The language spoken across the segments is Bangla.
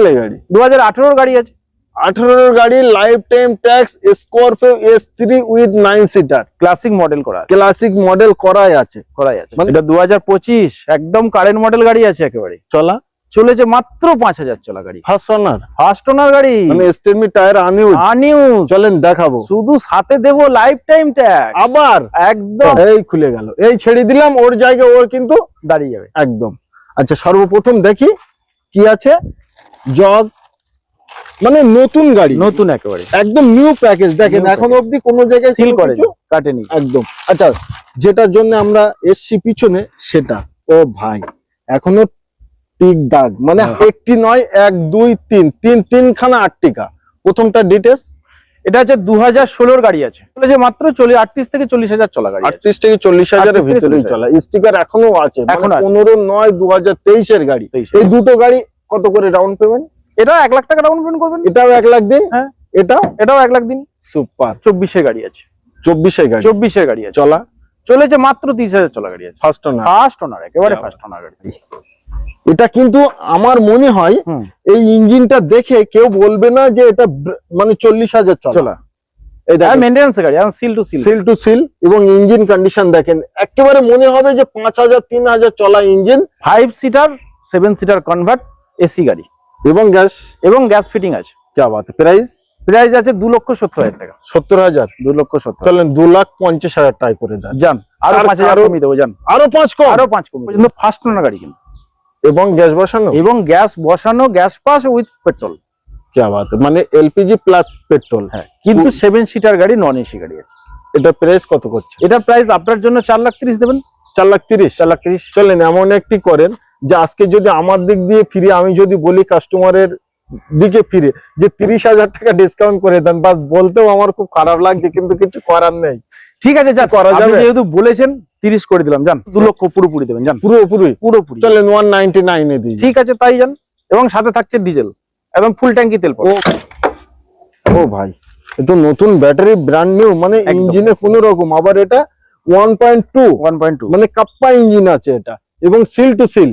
সালে গাড়ি? দু হাজার গাড়ি আছে। আঠারোর গাড়ি life time tax Scorpio S three with nine seater classic model করা ক্লাসিক মডেল করাই আছে। করাই আছে। মানে- এটা দু একদম কারেন্ট মডেল গাড়ি আছে একেবারে। চলা? চলেছে মাত্র পাঁচ হাজার চলা গাড়ি। ফার্স্ট ওনার ফার্স্ট ওনার গাড়ি। মানে স্টেমি টায়ার আনিউজ আনিউজ চলেন দেখাবো। শুধু সাথে দেবো লাইফ টাইম ট্যাক্স আবার? একদম। এই খুলে গেল। এই ছেড়ে দিলাম ওর জায়গায় ওর কিন্তু দাঁড়িয়ে যাবে। একদম। আচ্ছা সর্বপ্রথম দেখি কি আছে। জগ মানে নতুন গাড়ি। নতুন একেবারে। একদম নিউ প্যাকেজ দেখেন এখন। অবধি কোনো জায়গায় সিল করে কাটেনি। একদম। আচ্ছা যেটার জন্য আমরা এসছি পিছনে সেটা। ও ভাই এখনও টিক দাগ। মানে হ্যাঁ। একটি নয় এক দুই তিন। তিন তিনখানা আটটিকা। প্রথমটা ডিটেলস এটা হচ্ছে দু হাজার ষোলোর গাড়ি আছে। চলেছে মাত্র চল্লিশ আটত্রিশ থেকে চল্লিশ হাজার চলা গাড়ি আটত্রিশ থেকে চল্লিশ হাজারের 38 থেকে ভিতরেই 40 চলা। স্টিকার এখনও আছে। এখনও পনেরো নয় দু হাজার তেইশের গাড়ি। এই দুটো গাড়ি কত করে ডাউন পেমেন্ট এটা এক লাখ টাকা ডাউন পেমেন্ট করবেন? এটাও এক লাখ দিন? হ্যাঁ। এটাও? এটাও এক লাখ দিন। সুপার চব্বিশের গাড়ি আছে। চব্বিশের গাড়ি। চব্বিশের গাড়ি আছে। চলা? চলেছে মাত্র তিরিশ হাজার চলা গাড়ি আছে। ফার্স্ট না ফার্স্ট ওনার একেবারে ফার্স্ট ওনার গাড়ি। এটা কিন্তু আমার মনে হয় এই ইঞ্জিনটা দেখে কেউ বলবে না যে এটা মানে চল্লিশ হাজার চলা। চলা। এই দেখেন। গাড়ি এখন seal to seal seal to seal এবং ইঞ্জিন কন্ডিশন দেখেন। একেবারে মনে হবে যে পাঁচ হাজার তিন হাজার চলা engine five seater seven seater convert AC গাড়ি। এবং গ্যাস? এবং গ্যাস ফিটিং আছে। কে বাত প্রাইস? প্রাইস আছে দু লক্ষ সত্তর হাজার টাকা। সত্তর হাজার? দু লক্ষ সত্তর। চলেন দু লাখ পঞ্চাশ হাজার টাকা করে দেন যান আরও পাঁচ হাজার কমিয়ে দেবো যান। আরও পাঁচ কম। আরও পাঁচ কমিয়ে কিন্তু ফার্স্ট ওনার গাড়ি কিন্তু। এবং গ্যাস বসানো? এবং গ্যাস বসানো গ্যাস পাস উইথ পেট্রোল। কে বাত মানে এলপিজি প্লাস পেট্রোল। হ্যাঁ কিন্তু সেভেন সিটার গাড়ি নন এসি গাড়ি আছে। এটা প্রাইস কত করছে? এটা প্রাইস আপনার জন্য চার লাখ তিরিশ দেবেন। চার লাখ তিরিশ। চার লাখ তিরিশ। চলেন এমন একটি করেন যে আজকে যদি আমার দিক দিয়ে ফিরে আমি যদি বলি কাস্টমারের দিকে ফিরে যে তিরিশ হাজার টাকা ডিসকাউন্ট করে দেন বাস বলতেও আমার খুব খারাপ লাগছে কিন্তু কিছু করার নেই। ঠিক আছে যা করা যাবে? যেহেতু বলেছেন তিরিশ করে দিলাম যান দু লক্ষ পুরোপুরি দেবেন যান। পুরোপুরি। পুরোপুরি। চলেন ওয়ান নাইনটি নাইনে দিই। ঠিক আছে তাই যান। এবং সাথে থাকছে ডিজেল একদম ফুল ট্যাঙ্কি তেল। ও ভাই এ তো নতুন ব্যাটারি ব্র্যান্ড নিউ মানে ইঞ্জিনে কোনো রকম আবার এটা ওয়ান পয়েন্ট টু 1.2 মানে কাপ্পা ইঞ্জিন আছে এটা এবং সিল টু সিল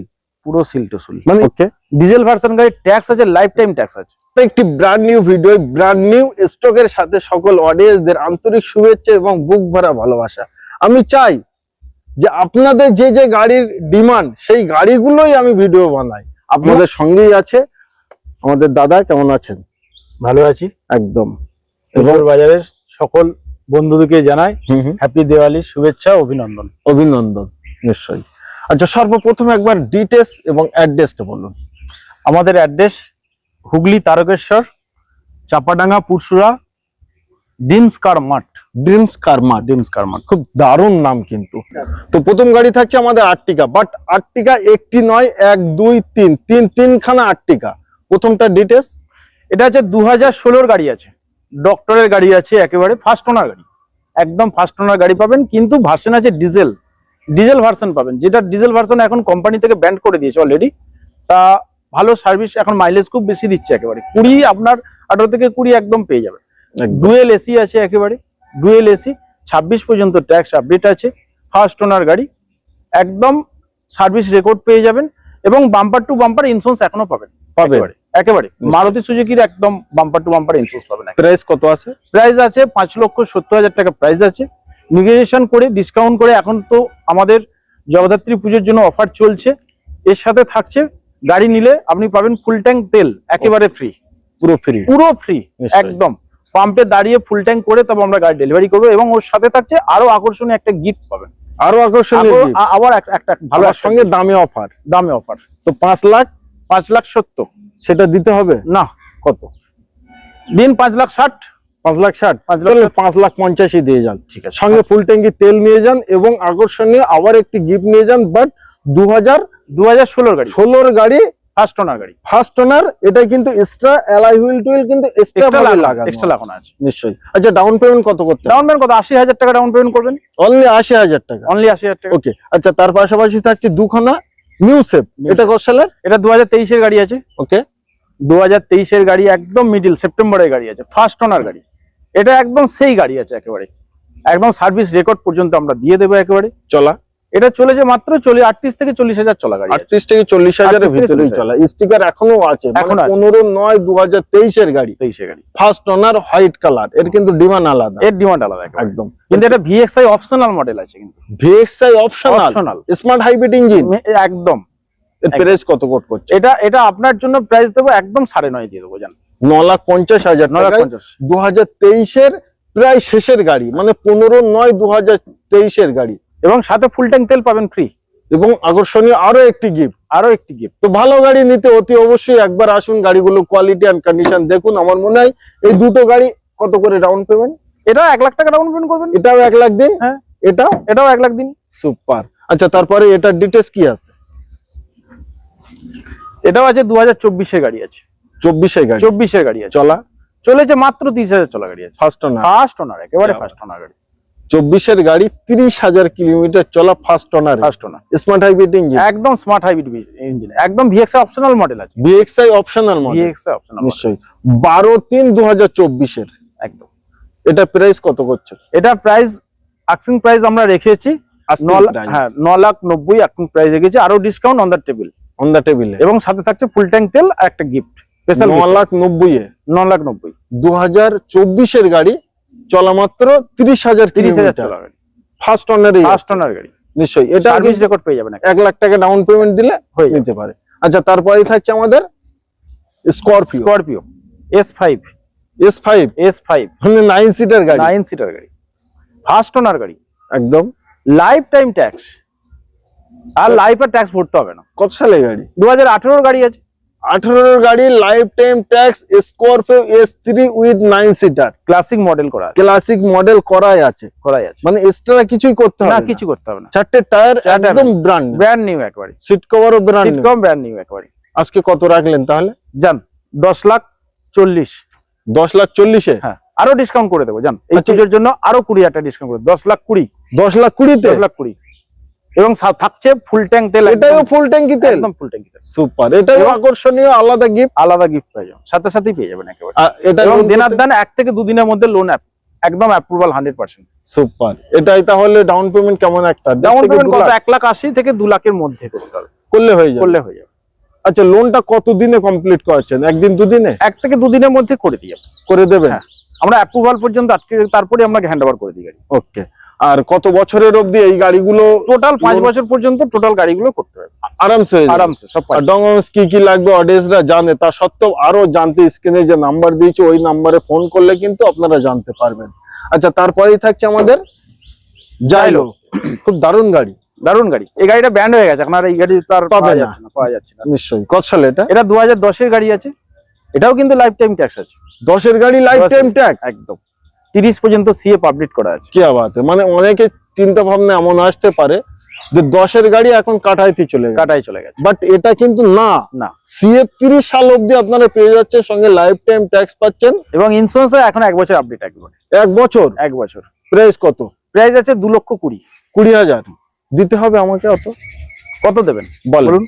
পুরো সিল টু সিল। মানে ওকে ডিজেল ভার্সন গাড়ি ট্যাক্স আছে লাইফ টাইম ট্যাক্স আছে একটি brand new video brand new স্টকের সাথে সকল অডিয়েন্সদের আন্তরিক শুভেচ্ছা এবং বুক ভরা ভালোবাসা। আমি চাই যে আপনাদের যে যে গাড়ির ডিমান্ড সেই গাড়িগুলোই আমি ভিডিও বানাই। আপনাদের সঙ্গেই আছে আমাদের দাদা কেমন আছেন? ভালো আছি। একদম। এবং বাজারের সকল বন্ধুদেরকে জানাই হুম হুম। হ্যাপি দিওয়ালি শুভেচ্ছা অভিনন্দন। অভিনন্দন নিশ্চয়ই। আচ্ছা সর্বপ্রথম একবার ডিটেলস এবং অ্যাড্রেসটা বলুন। আমাদের address Hooghly Tarakeswar Chapadanga Pursura dreams car মাঠ। ড্রিমস কারমা ডিমস কার মাঠ খুব দারুণ নাম কিন্তু। তো প্রথম গাড়ি থাকছে আমাদের আটটিকা বাট আটটিকা একটি নয় এক দুই তিন তিন তিনখানা আটটিকা। প্রথমটা ডিটেলস এটা হচ্ছে দু হাজার ষোলোর গাড়ি আছে। ডক্টরের গাড়ি আছে একেবারে ফার্স্ট ওনার গাড়ি। একদম ফার্স্ট ওনার গাড়ি পাবেন কিন্তু ভার্সন আছে ডিজেল ডিজেল ভার্সন পাবেন। যেটা ডিজেল ভার্সন এখন কোম্পানি থেকে ব্যান্ড করে দিয়েছে অলরেডি তা ভালো সার্ভিস এখন মাইলেজ খুব বেশি দিচ্ছে একেবারে। কুড়ি আপনার আঠারো থেকে কুড়ি একদম পেয়ে যাবেন। ডুয়েল এসি আছে একেবারে। ডুয়েল এসি ছাব্বিশ পর্যন্ত ট্যাক্স আপডেট আছে। ফার্স্ট ওনার গাড়ি। একদম সার্ভিস রেকর্ড পেয়ে যাবেন। এবং বাম্পার টু বাম্পার ইন্স্যুরেন্স এখনও পাবেন। পাবে একেবারে একেবারে। মারুতি সুজুকির একদম বাম্পার টু বাম্পার ইন্স্যুরেন্স পাবেন প্রাইস কত আছে? প্রাইস আছে পাঁচ লক্ষ সত্তর হাজার টাকা। প্রাইস আছে। নেগোসিয়েশন করে ডিসকাউন্ট করে এখন তো আমাদের জগদ্ধাত্রী পুজোর জন্য অফার চলছে। এর সাথে থাকছে গাড়ি নিলে আপনি পাবেন ফুল ট্যাঙ্ক তেল একেবারে ফ্রি পুরো ফ্রি পুরো ফ্রি একদম। পাম্পে দাঁড়িয়ে ফুল ট্যাঙ্ক করে তবে আমরা গাড়ি ডেলিভারি করব এবং ওর সাথে থাকছে আরও আকর্ষণীয় একটা গিফট পাবেন। আরও আকর্ষণীয় আবার- একটা- ভালো সঙ্গে দামে অফার দামে অফার তো পাঁচ লাখ? পাঁচ লাখ সত্তর। সেটা দিতে হবে? না। কত? দিন পাঁচ লাখ ষাট। পাঁচ লাখ ষাট। পাঁচ লাখ পঞ্চাশই দিয়ে যান। ঠিক আছে সঙ্গে ফুল ট্যাঙ্কি তেল নিয়ে যান এবং আকর্ষণীয় আবার একটি গিফট নিয়ে যান বাট দু হাজার দু হাজার ষোলোর গাড়ি। ষোলোর গাড়ি ফার্স্ট ওনার গাড়ি। ফার্স্ট ওনার এটা কিন্তু এক্সট্রা অ্যালাই হুইল টুইল কিন্তু এক্সট্রা এক্সট্রা লাগানো লাগানো এক্সট্রা লাগানো আছে। নিশ্চয়ই। আচ্ছা ডাউন পেমেন্ট কত করতে ডাউন পেমেন্ট কত? আশি হাজার টাকা ডাউন পেমেন্ট করবেন? অনলি আশি হাজার টাকা। অনলি আশি হাজার টাকা। ওকে আচ্ছা তার পাশাপাশি থাকছে দুখানা নিউ সেপ এটা কত সালের? এটা দু হাজার তেইশের গাড়ি আছে। ওকে দু হাজার তেইশের গাড়ি একদম মিডিল সেপ্টেম্বরের গাড়ি আছে। ফার্স্ট ওনার গাড়ি। এটা একদম সেই গাড়ি আছে একেবারে। একদম সার্ভিস রেকর্ড পর্যন্ত আমরা দিয়ে দেবো একেবারে। চলা? এটা চলেছে মাত্র চলে আটত্রিশ থেকে চল্লিশ হাজার চলা গাড়ি আটত্রিশ থেকে চল্লিশ হাজারের 38 থেকে ভিতরেই 40 চলা। স্টিকার এখনও আছে এখনও মানে পনেরো নয় দু হাজার তেইশের গাড়ি। তেইশে গাড়ি। ফার্স্ট ওনার হোয়াইট কালারের কিন্তু ডিমান্ড আলাদা। এর ডিমান্ড আলাদা একদম। কিন্তু এটা ভিএক্সআই অপশনাল মডেল আছে কিন্তু। VXI optional optional smart hybrid engine একদম। প্রাইস কত কোট করছে? এটা এটা আপনার জন্য প্রাইস দেবো একদম সাড়ে নয় দিয়ে দেবো জান ন লাখ পঞ্চাশ হাজার পঞ্চাশ দু হাজার তেইশের প্রায় শেষের গাড়ি মানে পনেরো নয় দু হাজার তেইশের গাড়ি। এবং সাথে ফুল ট্যাঙ্ক তেল পাবেন ফ্রি এবং আকর্ষণীয় আরও একটি গিফট আরও একটি গিফট তো ভালো গাড়ি নিতে অতি অবশ্যই একবার আসুন গাড়িগুলো কোয়ালিটি এন্ড কন্ডিশন দেখুন। আমার মনে হয় এই দুটো গাড়ি কত করে ডাউন পেমেন্ট এটাও এক লাখ টাকা ডাউন পেমেন্ট করবেন? এটাও এক লাখ দিন? হ্যাঁ। এটাও? এটাও এক লাখ দিন। সুপার আচ্ছা তারপরে এটার ডিটেলস কি আছে? এটাও আছে দু হাজার চব্বিশের গাড়ি আছে। চব্বিশে গাড়ি। চব্বিশের গাড়ি আছে। চলা? চলেছে মাত্র তিরিশ হাজার চলা গাড়ি আছে। ফার্স্ট ওনার ফার্স্ট ওনার একেবারে ফার্স্ট ওনার গাড়ি। চব্বিশের গাড়ি তিরিশ হাজার কিলোমিটার চলা first owner first owner smart hybrid engine একদম স্মার্ট হাইব্রিড ইঞ্জিন একদম ভিএক্সআই অপশনাল মডেল আছে। BXI optional model VXI optional নিশ্চয়ই। বারো তিন দু হাজার চব্বিশের। একদম। এটা প্রাইস কত করছে? এটা প্রাইস আক্সিং প্রাইস আমরা রেখেছি। হ্যাঁ ন লাখ নব্বই আক্সিং প্রাইস রেখেছি। আরও discount on the table on the টেবিলে এবং সাথে থাকছে ফুল ট্যাঙ্ক তেল আর একটা গিফট স্পেশাল ন লাখ নব্বই ন লাখ নব্বই। দু হাজার চব্বিশের গাড়ি চলা মাত্র তিরিশ হাজার তিরিশ হাজার চলা গাড়ি। ফার্স্ট ওনারই ফার্স্ট ওনার গাড়ি। নিশ্চয়ই। এটা সার্ভিস রেকর্ড পেয়ে যাবেন। এক লাখ টাকা ডাউন পেমেন্ট দিলে হয়ে যাবে। নিতে পারে। আচ্ছা তারপরেই থাকছে আমাদের Scorpio Scorpio S five S five S five মানে নাইন সিটার গাড়ি। নাইন সিটার গাড়ি। ফার্স্ট ওনার গাড়ি। একদম। লাইফ টাইম ট্যাক্স আর লাইফ আর ট্যাক্স ভরতে হবে না। কত সালে গাড়ি? দু হাজার গাড়ি আছে। আঠারোর গাড়ি life time tax Scorpio S three with nine seater classic model করা ক্লাসিক মডেল করাই আছে। করাই আছে। মানে এক্সট্রা কিছুই করতে হবে না। কিছু করতে হবে না। চারটে টায়ার একদম ব্র্যান্ড ব্র্যান্ড নিউ একবারে। সিট কভারও ব্র্যান্ড সিটকম ব্র্যান্ড নিউ একবারে। আজকে কত রাখলেন তাহলে? যান দশ লাখ চল্লিশ। দশ লাখ চল্লিশে? হ্যাঁ আরও ডিসকাউন্ট করে দেবো জান। এই আচ্ছা। পুজোর জন্য আরও কুড়ি হাজার ডিসকাউন্ট করে দশ লাখ কুড়ি। দশ লাখ কুড়িতে? দশ লাখ কুড়ি। এবং থাকছে ফুল ট্যাঙ্ক তেল এটাও ফুল ট্যাঙ্কি তেল? একদম ফুল ট্যাঙ্ক তেল। সুপার এটাও আকর্ষণীয় আলাদা গিফট আলাদা গিফট পেয়ে যাবেন। সাথে সাথেই পেয়ে যাবেন একেবারে। এটা এবং দেনার দান এক থেকে দুদিনের মধ্যে লোন অ্যাপ একদম অ্যাপ্রুভাল হান্ড্রেড পার্সেন্ট সুপার এটাই তাহলে ডাউন পেমেন্ট কেমন একটা? ডাউন পেমেন্ট কত? এক লাখ আশি থেকে দু লাখের মধ্যে করতে হবে। করলে হয়ে যাবে। করলে হয়ে যাবে। আচ্ছা লোনটা কত দিনে কমপ্লিট করাচ্ছেন একদিন দুদিনে? এক থেকে দুদিনের মধ্যে করে দিয়ে করে দেবেন? হ্যাঁ। আমরা অ্যাপ্রুভাল পর্যন্ত আটকে তারপরে আমরা হ্যান্ড ওভার করে দিই গাড়ি। ওকে আর কত বছরের অবধি এই গাড়িগুলো টোটাল পাঁচ বছর পর্যন্ত টোটাল গাড়িগুলো করতে হবে। আরামসে আরামসে সব। ডকুমেন্টস কি কি লাগবে অডিয়েন্সরা জানে তা সত্ত্বেও আরও জানতে স্ক্রিনে যে নাম্বার দিয়েছে ওই নাম্বারে ফোন করলে কিন্তু আপনারা জানতে পারবেন। আচ্ছা তারপরেই থাকছে আমাদের জাইলো খুব দারুণ গাড়ি। দারুণ গাড়ি। এই গাড়িটা ব্যান্ড হয়ে গেছে এখন আর এই গাড়ি তার পাওয়া না। যাচ্ছে না পাওয়া যাচ্ছে না। নিশ্চয়ই। কত সালে এটা? এটা দু হাজার দশের গাড়ি আছে। এটাও কিন্তু লাইফ টাইম ট্যাক্স আছে। দশের গাড়ি লাইফ টাইম ট্যাক্স একদম। তিরিশ পর্যন্ত সিএ পাবলিক করা আছে। কি আবার মানে অনেকে চিন্তা ভাবনা এমন আসতে পারে যে দশের গাড়ি এখন কাটাইতে চলে কাটাই চলে গেছে। বাট এটা কিন্তু না। না। সিএ তিরিশ সাল অবধি আপনারা পেয়ে যাচ্ছে সঙ্গে লাইফ টাইম ট্যাক্স পাচ্ছেন। এবং ইন্স্যুরেন্স এখন এক বছর আপডেট একবারে। এক বছর? এক বছর। প্রাইস কত? প্রাইস আছে দু লক্ষ কুড়ি। কুড়ি হাজার। দিতে হবে আমাকে অত? কত দেবেন? বলুন।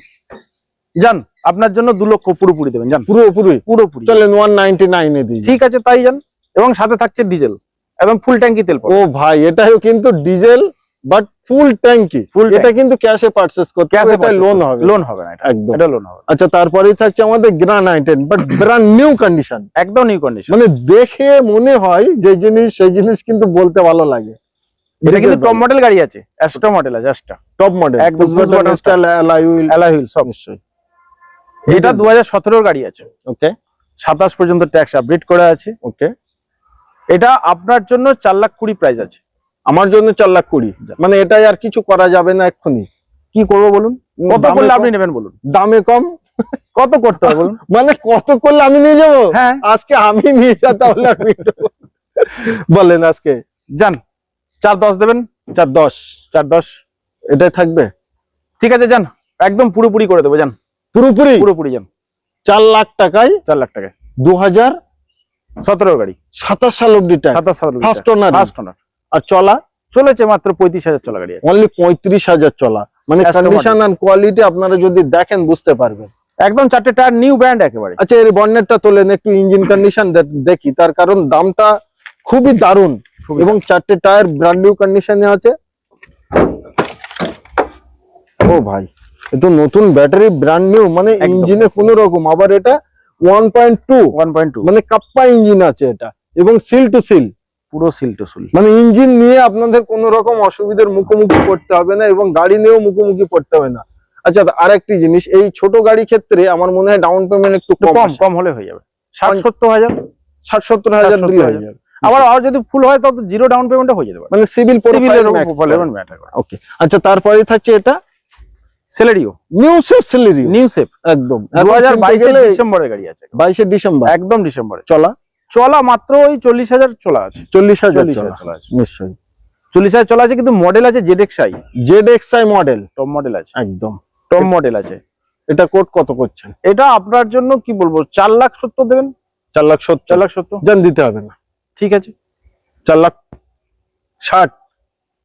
যান আপনার জন্য দু লক্ষ পুরোপুরি দেবেন যান। পুরোপুরি? পুরোপুরি। চলেন ওয়ান নাইনটি নাইনে দিই ঠিক আছে তাই যান। এবং সাথে থাকছে ডিজেল এবং ফুল ট্যাঙ্কি তেল ও ভাই এটাও কিন্তু ডিজেল বাট ফুল ট্যাঙ্কি। ফুল এটা কিন্তু ক্যাশে পারচেস করতে ক্যাশে লোন হবে। লোন হবে না এটা। একদম। এটা লোন হবে। আচ্ছা তারপরেই থাকছে আমাদের Grand i ten but brand new condition একদম নিউ কন্ডিশন মানে দেখে মনে হয় যে জিনিস সেই জিনিস কিন্তু বলতে ভালো লাগে। এটা কিন্তু টপ মডেল গাড়ি আছে। অ্যাস্টা মডেল আছে অ্যাস্টা টপ মডেল একদম button alloy wheel alloy wheel সব। নিশ্চয়ই। এটা দু হাজার সতেরোর গাড়ি আছে। ওকে সাতাশ পর্যন্ত ট্যাক্স আপডেট করা আছে। ওকে এটা আপনার জন্য চার লাখ কুড়ি প্রাইস আছে। আমার জন্য চার লাখ কুড়ি। মানে এটাই আর কিছু করা যাবে না এক্ষুনি। কি করব বলুন? কত করলে আপনি নেবেন বলুন? দামে কম? কত করতে হবে বলুন? মানে কত করলে আমি নিয়ে যাব? হ্যাঁ। আজকে আমি নিয়ে যা তাহলে আমি নেব। বলেন আজকে। যান। চার দশ দেবেন? চার দশ। চার দশ। এটাই থাকবে? ঠিক আছে যান। একদম পুরোপুরি করে দেবো যান। পুরোপুরি? পুরোপুরি যান। চার লাখ টাকায় চার লাখ টাকায়। দু হাজার সতেরো গাড়ি। সাতাশ সাল অব্দি সাতাশ সাত ফার্স্ট ওনার ফার্স্ট ওনার আর চলা চলেছে মাত্র পঁয়ত্রিশ হাজার চলা গাড়ি আছে। অনলি পঁয়ত্রিশ হাজার চলা। মানে কন্ডিশন আর কোয়ালিটি আপনারা যদি দেখেন বুঝতে পারবেন। একদম চারটে টায়ার নিউ ব্র্যান্ড একেবারে। আচ্ছা এর বন্নেটটা তোলেন একটু ইঞ্জিন কন্ডিশন দেখি। তার কারণ দামটা খুবই দারুণ। এবং চারটে টায়ার ব্র্যান্ড নিউ কন্ডিশনে আছে। ও ভাই এ নতুন ব্যাটারি ব্র্যান্ড নিউ মানে ইঞ্জিনে কোনো রকম। আবার এটা one point two one point two মানে কাপ্পা ইঞ্জিন আছে এটা এবং সিল টু সিল পুরো সিল টু সিল মানে ইঞ্জিন নিয়ে আপনাদের কোনো রকম অসুবিধার মুখোমুখি পড়তে হবে না এবং গাড়ি নিয়েও মুখোমুখি পড়তে হবে না। আচ্ছা আরেকটি জিনিস এই ছোট গাড়ি ক্ষেত্রে আমার মনে হয় ডাউন পেমেন্ট একটু কম কম হলে হয়ে যাবে। ষাট সত্তর হাজার? ষাট সত্তর হাজার দিলে হয়ে যাবে। আবার আর যদি ফুল হয় তত জিরো ডাউন পেমেন্টে হয়ে যেতে পারে। মানে সিভিল উপর ম্যাটার ওকে আচ্ছা তারপরে থাকছে এটা। Celerio new shape Celerio new shape একদম। দু হাজার বাইশের ডিসেম্বরের গাড়ি আছে বাইশে ডিসেম্বর। একদম ডিসেম্বরে। চলা? চলা মাত্র ওই চল্লিশ হাজার চলা আছে। চল্লিশ হাজার চল্লিশ চলা আছে। নিশ্চয়ই। চল্লিশ হাজার চলা আছে কিন্তু মডেল আছে Z X I Z X I model top model আছে। একদম। টপ মডেল আছে। এটা কোট কত করছেন? এটা আপনার জন্য কি বলব চার লাখ সত্তর দেবেন? চার লাখ সত্তর। চার লাখ সত্তর। জান দিতে হবে না। ঠিক আছে। চার লাখ ষাট।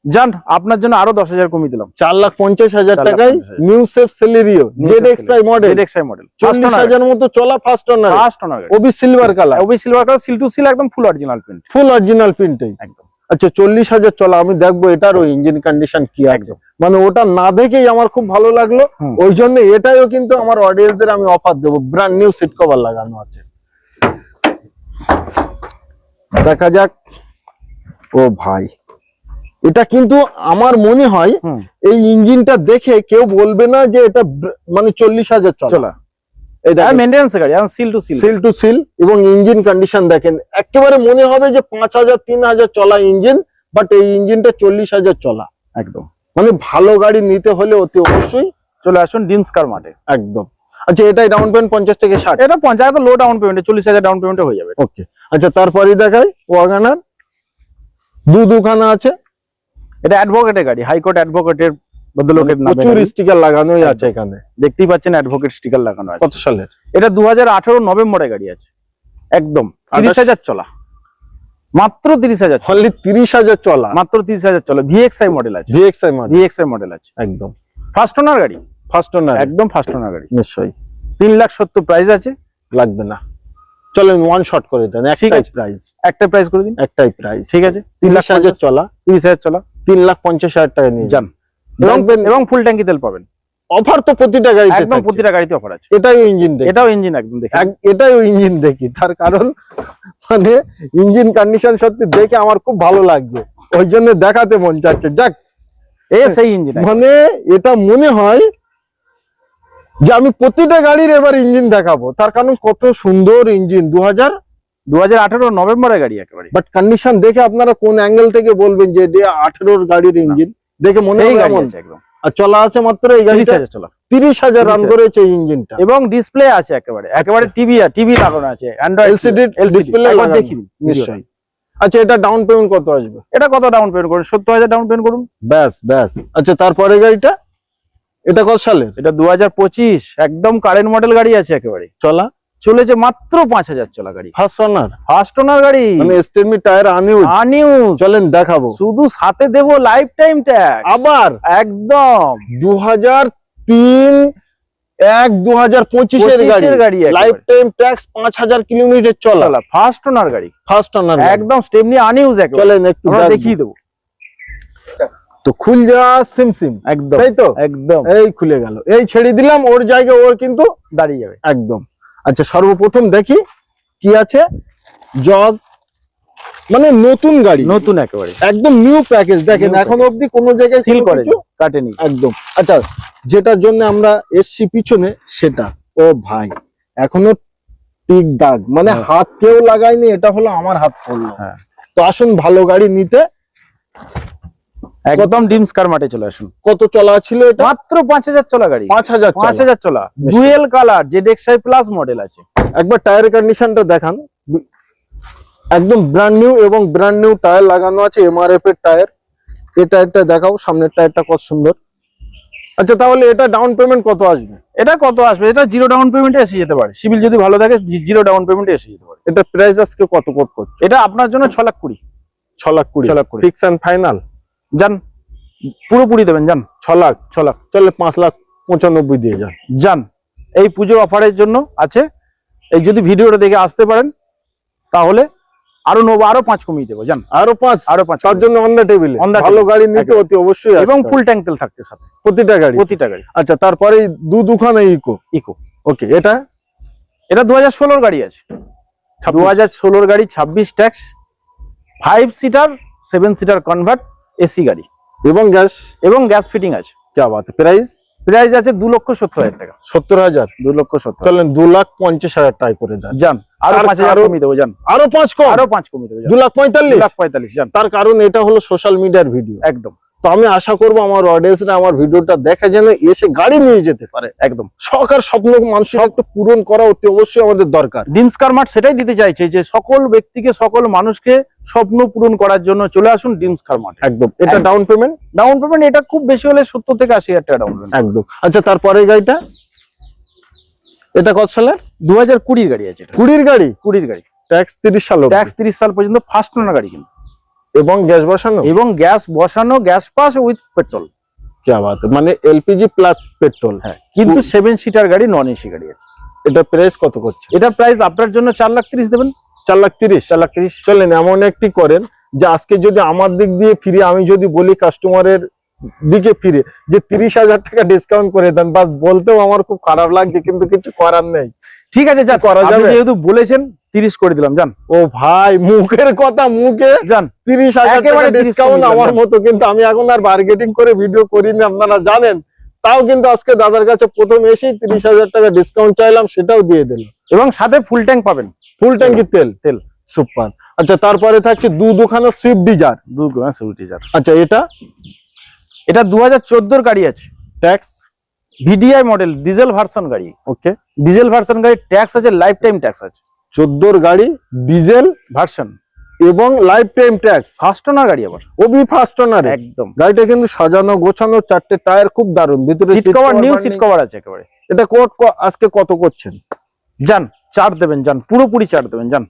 যান আপনার জন্য আরও দশ হাজার কমিয়ে দিলাম। চার লাখ পঞ্চাশ হাজার টাকায় new shape Celerio Z X I model Z X I model চল্লিশ হাজার মতো চলা ফার্স্ট ওনার ফার্স্ট গাড়ি ওবি silver colour Obi silver colour seal to seal একদম full original print full original প্রিন্টেই একদম। আচ্ছা চল্লিশ হাজার চলা আমি দেখব এটার ওই ইঞ্জিন কন্ডিশন কি আছে। একদম। মানে ওটা না দেখেই আমার খুব ভালো লাগল। ওই জন্য এটাইও কিন্তু আমার অডিয়েন্সদের আমি অফার দেবো। ব্র্যান্ড নিউ সিট কভার লাগানো আছে। দেখা যাক। ও ভাই। এটা কিন্তু আমার মনে হয় এই ইঞ্জিনটা দেখে কেউ বলবে না যে এটা মানে চল্লিশ হাজার চলা। Seal to seal seal to seal এবং ইঞ্জিন কন্ডিশন দেখেন। একেবারে মনে হবে যে পাঁচ হাজার তিন হাজার চলা ইঞ্জিন বাট এই ইঞ্জিনটা চল্লিশ হাজার চলা। একদম। মানে ভালো গাড়ি নিতে হলে অতি অবশ্যই চলে আসুন ডিমস কার মাঠে একদম। আচ্ছা এটাই ডাউন পেমেন্ট পঞ্চাশ থেকে ষাট। এটা লো ডাউন পেমেন্টে চল্লিশ হাজার ডাউন পেমেন্টে হয়ে যাবে। ওকে আচ্ছা তারপরে দেখাই ওয়াগানার। দু দুখানা আছে। এটা অ্যাডভোকেটের গাড়ি হাইকোর্ট অ্যাডভোকেটের ভদ্রলোকের নামে প্রচুর স্টিকার লাগানোই আছে এখানে। দেখতেই পাচ্ছেন অ্যাডভোকেট স্টিকার লাগানো আছে। কত সালের? এটা দু হাজার আঠারো নভেম্বরে গাড়ি আছে। একদম। তিরিশ হাজার চলা। মাত্র তিরিশ হাজার চলা। অনলি তিরিশ হাজার চলা। মাত্র তিরিশ হাজার চলা। ভিএক্সআই মডেল আছে। ভিএক্সআই মডেল ভিএক্সআই মডেল আছে। একদম। ফার্স্ট ওনার গাড়ি। ফার্স্ট ওনার একদম ফার্স্ট ওনার গাড়ি। নিশ্চয়ই। তিন লাখ সত্তর প্রাইস আছে। লাগবে না। চলেন ওয়ান শট করে দেন। একটাই প্রাইস একটা প্রাইস করে দিন। একটাই প্রাইস ঠিক আছে। তিন লাখ তিরিশ হাজার চলা। তিরিশ হাজার চলা। তিন লাখ পঞ্চাশ হাজার টাকা নিয়ে যান। এবং এবং ফুল ট্যাঙ্কি তেল পাবেন। অফার তো প্রতিটা গাড়িতে একদম প্রতিটা গাড়িতে অফার আছে। এটাই ইঞ্জিন দেখি। এটাও ইঞ্জিন একদম দেখে। এটাই ইঞ্জিন দেখি। তার কারণ মানে ইঞ্জিন কন্ডিশন সত্যি দেখে আমার খুব ভালো লাগবে ওই জন্য দেখাতে মন চাচ্ছে। যাক। এ সেই ইঞ্জিন মানে এটা মনে হয় যে আমি প্রতিটা গাড়ির এবার ইঞ্জিন দেখাবো। তার কারণ কত সুন্দর ইঞ্জিন দু হাজার দু হাজার আঠারো নভেম্বরের গাড়ি একেবারে। বাট কন্ডিশন দেখে আপনারা কোন অ্যাঙ্গেল থেকে বলবেন যে এটা আঠেরোর গাড়ির ইঞ্জিন দেখে মনে হয় গাড়ি একদম। আর চলা আছে মাত্র এই হাজার চলা। তিরিশ হাজার রান করেছে ইঞ্জিনটা এবং ডিসপ্লে আছে একেবারে। একেবারে টিভি টিভি লাগানো আছে অ্যান্ড্রয়েড একবার লাগানো। নিশ্চয়ই। নিশ্চয়ই আচ্ছা এটা ডাউন পেমেন্ট কত আসবে? এটা কত ডাউন পেমেন্ট করুন? সত্তর হাজার ডাউন পেমেন্ট করুন। ব্যাস ব্যাস। আচ্ছা তারপরে গাড়িটা? এটা কত সালের? এটা দু হাজার পঁচিশ। একদম কারেন্ট মডেল গাড়ি আছে একেবারে। চলা? চলেছে মাত্র পাঁচ হাজার চলা গাড়ি। ফার্স্ট ওনার ফার্স্ট ওনার গাড়ি। মানে স্টেমি টায়ার আনিউজ আনিউজ চলেন দেখাবো। শুধু সাথে দেবো লাইফ টাইম ট্যাক্স আবার? একদম। দু হাজার তিন এক দু হাজার পঁচিশের গাড়ি। লাইফ টাইম ট্যাক্স পাঁচ হাজার কিলোমিটার চলা। ফার্স্ট ওনার গাড়ি। ফার্স্ট ওনার একদম স্টেমনি আনিউজ চলেন একটু দেখিয়ে দেবো। তো খুল যা সিম সিম একদম। তাই তো? একদম। এই খুলে গেল। এই ছেড়ে দিলাম ওর জায়গায় ওর কিন্তু দাঁড়িয়ে যাবে। একদম। আচ্ছা সর্বপ্রথম দেখি কি আছে। জগ মানে নতুন গাড়ি। নতুন একেবারে। একদম নিউ প্যাকেজ দেখেন এখন অবধি কোনো জায়গায় সিল করে কাটেনি। একদম। আচ্ছা যেটার জন্য আমরা এসছি পিছনে সেটা। ও ভাই এখনও টিক দাগ। মানে হ্যাঁ। হাত কেউ লাগায়নি এটা হলো আমার হাত পড়ল। হ্যাঁ। তো আসুন ভালো গাড়ি নিতে। একদম। ডিমস কার মাঠে চলে আসুন। কত চলা ছিল এটা? মাত্র পাঁচ হাজার চলা গাড়ি। পাঁচ হাজার পাঁচ হাজার চলা। Dual colour Z X I plus model আছে। একবার টায়ার কন্ডিশনটা দেখান। একদম ব্র্যান্ড নিউ এবং ব্র্যান্ড নিউ টায়ার লাগানো আছে এমআরএফ এর টায়ার। এই টায়ারটা দেখাও সামনের টায়ারটা কত সুন্দর। আচ্ছা তাহলে এটা ডাউন পেমেন্ট কত আসবে? এটা কত আসবে? এটা জিরো ডাউন পেমেন্টে এসে যেতে পারে। সিভিল যদি ভালো থাকে জিরো ডাউন পেমেন্টে এসে যেতে পারে। এটা প্রাইস আজকে কত কত করছে? এটা আপনার জন্য ছ লাখ কুড়ি। ছ লাখ কুড়ি। ছ লাখ কুড়ি। ফিক্স অ্যান্ড ফাইনাল যান পুরোপুরি দেবেন যান ছ লাখ ছ লাখ চলে পাঁচ লাখ পঁচানব্বই দিয়ে যান যান। এই পুজোর অফারের জন্য আছে। এই যদি ভিডিওটা দেখে আসতে পারেন তাহলে আরও নেব আরও পাঁচ কমিয়ে দেবো জান আরও পাঁচ? আরও পাঁচ তার জন্য অন টেবিলে ভালো গাড়ি নিতে অতি অবশ্যই এবং ফুল ট্যাঙ্ক তেল থাকছে সাথে। প্রতিটা গাড়ি? প্রতিটা গাড়ি। আচ্ছা তারপরে দু দুখানে ইকো ইকো ওকে এটা? এটা দু হাজার ষোলোর গাড়ি আছে। দু হাজার ষোলোর গাড়ি ছাব্বিশ tax five seater seven seater convert AC গাড়ি এবং গ্যাস এবং গ্যাস ফিটিং আছে। যা বাত প্রাইস? প্রাইস আছে দু লক্ষ সত্তর হাজার টাকা। সত্তর হাজার? দু লক্ষ সত্তর। চলেন দু লাখ পঞ্চাশ হাজার টাকা করে যান যান আরও পাঁচ হাজার কমিয়ে দেবো যান। আরও পাঁচ আরও পাঁচ কমিয়ে দেবো দু লাখ পঁয়তাল্লিশ? লাখ পঁয়তাল্লিশ যান। তার কারণ এটা হলো সোশ্যাল মিডিয়ার ভিডিও একদম। তো আমি আশা করব আমার অডিয়েন্সরা আমার ভিডিওটা দেখে যেন এসে গাড়ি নিয়ে যেতে পারে। একদম। সরকার স্বপ্ন মানুষের একটু পূরণ করা অতি অবশ্যই আমাদের দরকার। ডিমস কারমার্ট সেটাই দিতে চাইছে যে সকল ব্যক্তিকে সকল মানুষকে স্বপ্ন পূরণ করার জন্য চলে আসুন ডিমস কারমার্ট একদম। এটা ডাউন পেমেন্ট ডাউন পেমেন্ট এটা খুব বেশি হলে সত্তর থেকে আশি হাজার টাকা ডাউন পেমেন্ট একদম। আচ্ছা তারপরে গাড়িটা? এটা কত সালের? দু হাজার কুড়ির গাড়ি আছে কুড়ির গাড়ি? কুড়ির গাড়ি। ট্যাক্স তিরিশ সাল ট্যাক্স তিরিশ সাল পর্যন্ত ফার্স্ট ওনার গাড়ি কিন্তু। এবং গ্যাস বসানো? এবং গ্যাস বসানো গ্যাস পাস উইথ পেট্রোল। মানে এলপিজি প্লাস পেট্রোল। হ্যাঁ কিন্তু সেভেন সিটার গাড়ি নন এসি গাড়ি আছে। এটা প্রাইস কত করছে? এটা প্রাইস আপনার জন্য চার লাখ তিরিশ দেবেন। চার লাখ তিরিশ? চার লাখ তিরিশ। চলেন এমন একটি করেন যে আজকে যদি আমার দিক দিয়ে ফিরে আমি যদি বলি কাস্টমারের দিকে ফিরে যে তিরিশ হাজার টাকা ডিসকাউন্ট করে দেন বাস বলতেও আমার খুব খারাপ লাগছে কিন্তু কিছু করার নেই। ঠিক আছে যা করা যাবে? যেহেতু বলেছেন তিরিশ করে দিলাম যান ও ভাই মুখের কথা মুখে। যান তিরিশ হাজার টাকা একেবারে 30 ডিসকাউন্ট আমার। মতো কিন্তু আমি এখন আর বার্গেটিং করে ভিডিও করিনি আপনারা জানেন। তাও কিন্তু আজকে দাদার কাছে প্রথম এসেই তিরিশ হাজার টাকা ডিসকাউন্ট চাইলাম সেটাও দিয়ে দিল। এবং সাথে ফুল ট্যাঙ্ক পাবেন। ফুল ট্যাঙ্কি তেল। তেল। সুপার। আচ্ছা তারপরে থাকছে দু দুখানো সুইফট ডিজার দু সুইটিজার আচ্ছা এটা? এটা দু হাজার চোদ্দোর গাড়ি আছে। Tax VDI model diesel version গাড়ি। ওকে ডিজেল ভার্সন গাড়ি ট্যাক্স আছে লাইফ টাইম ট্যাক্স আছে। চোদ্দোর গাড়ি ডিজেল ভার্সন এবং lifetime tax first owner গাড়ি আবার ওবি ফার্স্ট ওনারে একদম গাড়িটা কিন্তু সাজানো গোছানো চারটে টায়ার খুব দারুণ ভিতরে seat seat cover cover new বানিয়ে- সিট কভার আছে একেবারে এটা কোট আজকে কত করছেন যান চার দেবেন যান পুরোপুরি চার দেবেন যান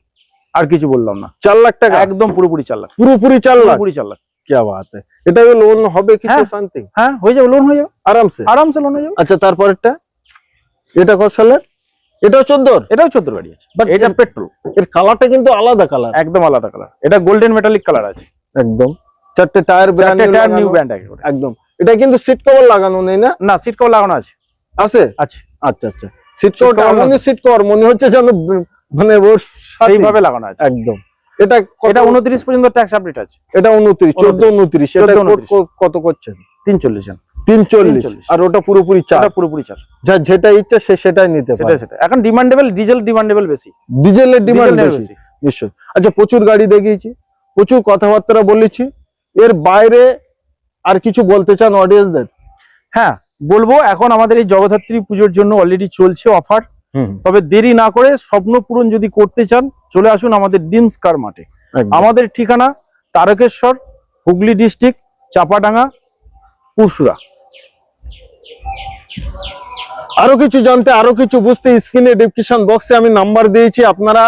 আর কিছু বললাম না চার লাখ টাকা একদম পুরোপুরি চার লাখ পুরোপুরি চার লাখ পুরোপুরি চার লাখ क्या बात है এটা লোন হবে কিছু হ্যাঁ। শান্তি হ্যাঁ হয়ে যাবে লোন হয়ে যাবে আরামসে আরামসে লোন হয়ে যাবে আচ্ছা তারপরেরটা এটা কত সালের এটাও চোদ্দোর? এটাও চোদ্দোর গাড়ি আছে। এটা পেট্রোল এর কালারটা কিন্তু আলাদা কালার একদম আলাদা কালার এটা গোল্ডেন মেটালিক কালার আছে। একদম। চারটে টায়ার নিউ ব্র্যান্ড একদম। এটা কিন্তু সিট লাগানো নেই না? না সিট লাগানো আছে। আছে? আচ্ছা আচ্ছা। সিট সিট মনে হচ্ছে মানে লাগানো আছে। একদম। এটা পর্যন্ত ট্যাক্স আপডেট আছে। এটা কত করছেন? 340 340 আর ওটা পুরোপুরি চার। এটা পুরোপুরি চার। যা যেটা ইচ্ছা সে সেটাই নিতে পারে। সেটা এখন ডিমান্ডেবল ডিজেল ডিমান্ডেবল বেশি। ডিজেলের ডিমান্ড বেশি আচ্ছা প্রচুর গাড়ি দেখিয়েছি প্রচুর কথাবার্তা বলেছি। এর বাইরে আর কিছু বলতে চান অডিয়েন্সদের হ্যাঁ বলব এখন আমাদের এই জগদ্ধাত্রী পুজোর জন্য অলরেডি চলছে অফার তবে দেরি না করে স্বপ্ন পূরণ যদি করতে চান চলে আসুন আমাদের ডিমস কার মাঠে আমাদের ঠিকানা তারকেশ্বর হুগলি ডিস্ট্রিক্ট চাপাডাঙ্গা পুরসুরা আরও কিছু জানতে আরও কিছু বুঝতে স্ক্রিনে ডিসক্রিপশন বক্সে আমি নাম্বার দিয়েছি আপনারা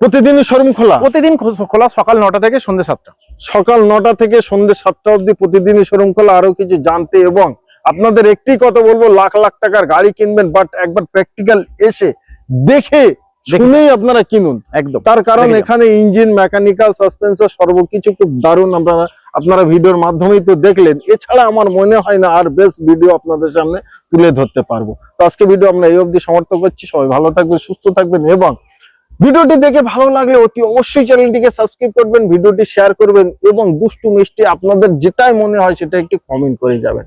প্রতিদিন শোরুম খোলা? প্রতিদিন খোলা সকাল নটা থেকে সন্ধ্যে সাতটা। সকাল নটা থেকে সন্ধ্যে সাতটা অবধি প্রতিদিনই শোরুম খোলা আরও কিছু জানতে এবং আপনাদের একটি কথা বলব লাখ লাখ টাকার গাড়ি কিনবেন বাট একবার প্র্যাকটিক্যাল এসে দেখে শুনেই আপনারা কিনুন। একদম। তার কারণ এখানে ইঞ্জিন মেকানিক্যাল সাসপেন্সর সর্বকিছু খুব দারুণ আপনারা আপনারা ভিডিওর মাধ্যমেই তো দেখলেন। এছাড়া আমার মনে হয় না আর বেশ ভিডিও আপনাদের সামনে তুলে ধরতে পারব। তো আজকে ভিডিও আমরা এই অবধি সমর্থন করছি। সবাই ভালো থাকবেন, সুস্থ থাকবেন এবং ভিডিওটি দেখে ভালো লাগলে অতি অবশ্যই চ্যানেলটিকে সাবস্ক্রাইব করবেন, ভিডিওটি শেয়ার করবেন এবং দুষ্টু মিষ্টি আপনাদের যেটাই মনে হয় সেটা একটি কমেন্ট করে যাবেন।